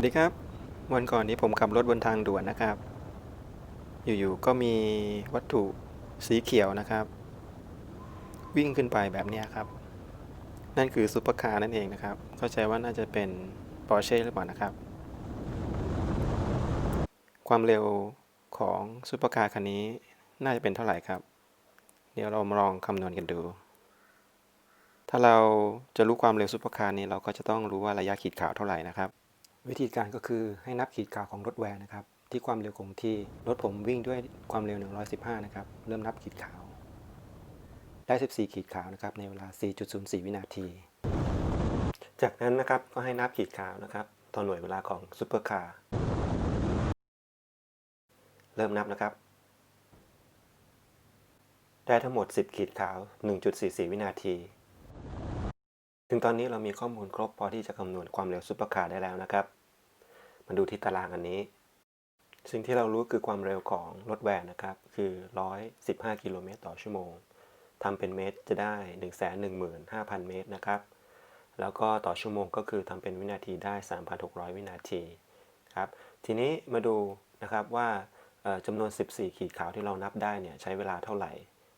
วัสดีครับ วันก่อนนี้ผมขับรถบนทางด่วนนะครับ อยู่ๆก็มีวัตถุสีเขียวนะครับ วิ่งขึ้นไปแบบนี้ครับ นั่นคือซุปเปอร์คาร์นั่นเองนะครับ เข้าใจว่าน่าจะเป็นปอร์เช่หรือเปล่านะครับ ความเร็วของซุปเปอร์คาร์คันนี้น่าจะเป็นเท่าไหร่ครับ เดี๋ยวเรามาลองคำนวณกันดู ถ้าเราจะรู้ความเร็วซุปเปอร์คาร์นี้เราก็จะต้องรู้ว่าระยะขีดขาวเท่าไหร่นะครับ วิธีการก็คือให้นับขีดขาวของรถแวนนะครับ ที่ความเร็วคงที่รถผมวิ่งด้วยความเร็ว 115 นะครับ เริ่มนับขีดขาว ได้ 14 ขีดขาวนะครับ ในเวลา 4.04 วินาที จากนั้นนะครับก็ให้นับขีดขาวนะครับต่อหน่วยเวลาของซูเปอร์คาร์เริ่มนับนะครับ ได้ทั้งหมด 10 ขีดขาว 1.44 วินาทีถึงตอนนี้เรามีข้อมูลครบพอที่จะคำนวณความเร็วซุปเปอร์คาร์ได้แล้วนะครับ มาดูที่ตารางอันนี้ สิ่งที่เรารู้คือความเร็วของรถแวนนะครับ คือ 115 กิโลเมตรต่อชั่วโมงทำเป็นเมตรจะได้ 115,000 เมตรนะครับ แล้วก็ต่อชั่วโมงก็คือทำเป็นวินาทีได้ 3,600 วินาทีครับ ทีนี้มาดูนะครับว่าจำนวน 14 ขีดขาวที่เรานับได้เนี่ยใช้เวลาเท่าไหร่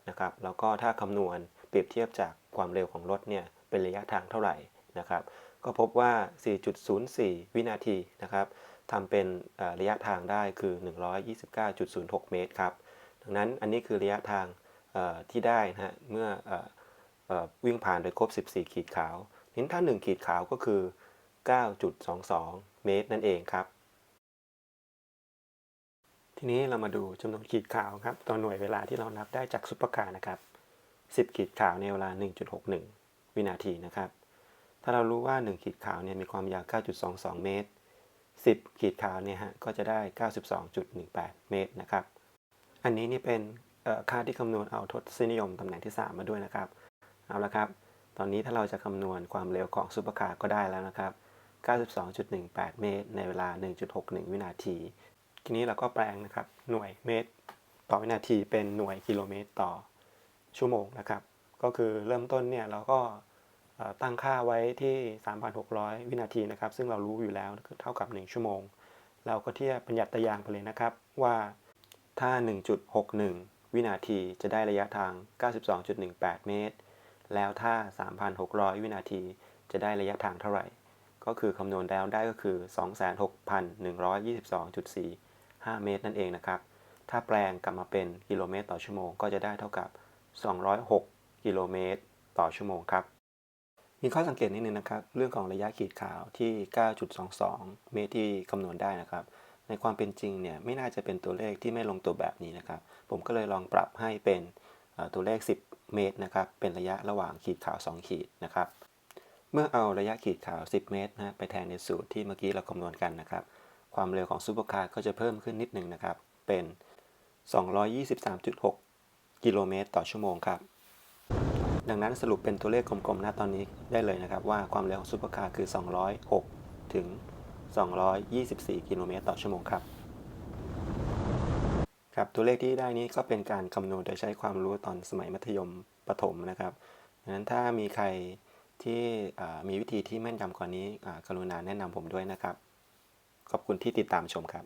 นะครับ แล้วก็ถ้าคำนวณเปรียบเทียบจากความเร็วของรถเนี่ยเป็นระยะทางเท่าไหร่นะครับ ก็พบว่า 4.04 วินาทีนะครับทำเป็นระยะทางได้คือ 129.06 เมตรครับ ดังนั้นอันนี้คือระยะทางที่ได้นะฮะเมื่ออวิ่งผ่านโดยครบ 14 ขีดขาวนี้ถ้า 1 ขีดขาวก็คือ 9.22 เมตรนั่นเองครับ ทีนี้เรามาดูจำนวนขีดขาวครับต่อหน่วยเวลาที่เรานับได้จากซุปเปอร์คาร์นะครับ 10 ขีดขาวในเวลา 1.61 วินาทีนะครับ ถ้าเรารู้ว่า 1 ขีดขาวเนี่ยมีความยาว 9.22 เมตร 10 ขีดขาวเนี่ยฮะก็จะได้ 92.18 เมตรนะครับ อันนี้นี่เป็นค่าที่คำนวณเอาทศนิยมตำแหน่งที่ 3 มาด้วยนะครับ เอาละครับ ตอนนี้ถ้าเราจะคำนวณความเร็วของซุปเปอร์คาร์ก็ได้แล้วนะครับ 92.18 เมตร ในเวลา 1.61 วินาที ทีนี้เราก็แปลงนะครับหน่วยเมตร ต่อวินาทีเป็นหน่วยกิโลเมตรต่อชั่วโมงนะครับ ก็คือเริ่มต้นเนี่ยเราก็ ตั้งค่าไว้ที่ 3,600 วินาทีนะครับ ซึ่งเรารู้อยู่แล้วคือเท่ากับ 1 ชั่วโมง เราก็เทียบปัญญัติตารางไปเลยนะครับ ว่าถ้า 1.61 วินาทีจะได้ระยะทาง 92.18 เมตร แล้วถ้า 3,600 วินาทีจะได้ระยะทางเท่าไหร่ ก็คือคำนวณแล้วได้ก็คือ 26,122.45 เมตรนั่นเองนะครับ ถ้าแปลงกลับมาเป็นกิโลเมตรต่อชั่วโมง ก็จะได้เท่ากับ 206 กิโลเมตรต่อชั่วโมงครับ มีข้อสังเกตนิดนึงนะครับ เรื่องของระยะขีดขาวที่ 9.22 เมตรที่คำนวณได้นะครับ ในความเป็นจริงเนี่ยไม่น่าจะเป็นตัวเลขที่ไม่ลงตัวแบบนี้นะครับ ผมก็เลยลองปรับให้เป็นตัวเลข 10 เมตรนะครับ เป็นระยะระหว่างขีดขาว 2 ขีดนะครับ เมื่อเอาระยะขีดขาว 10 เมตรนะฮะไปแทนในสูตรที่เมื่อกี้เราคำนวณกันนะครับ ความเร็วของซูเปอร์คาร์ก็จะเพิ่มขึ้นนิดหนึ่งนะครับ เป็น 223.6 กิโลเมตรต่อชั่วโมงครับ ดังนั้นสรุปเป็นตัวเลขกลมๆนะตอนนี้ได้เลยนะครับ ว่าความเร็วของซูเปอร์คาร์คือ 206 ถึง 224 กิโลเมตรต่อชั่วโมงครับครับตัวเลขที่ได้นี้ก็เป็นการคำนวณโดยใช้ความรู้ตอนสมัยมัธยมประถมนะครับดังนั้นถ้ามีใครที่มีวิธีที่แม่นยำกว่านี้กรุณาแนะนำผมด้วยนะครับ ขอบคุณที่ติดตามชมครับ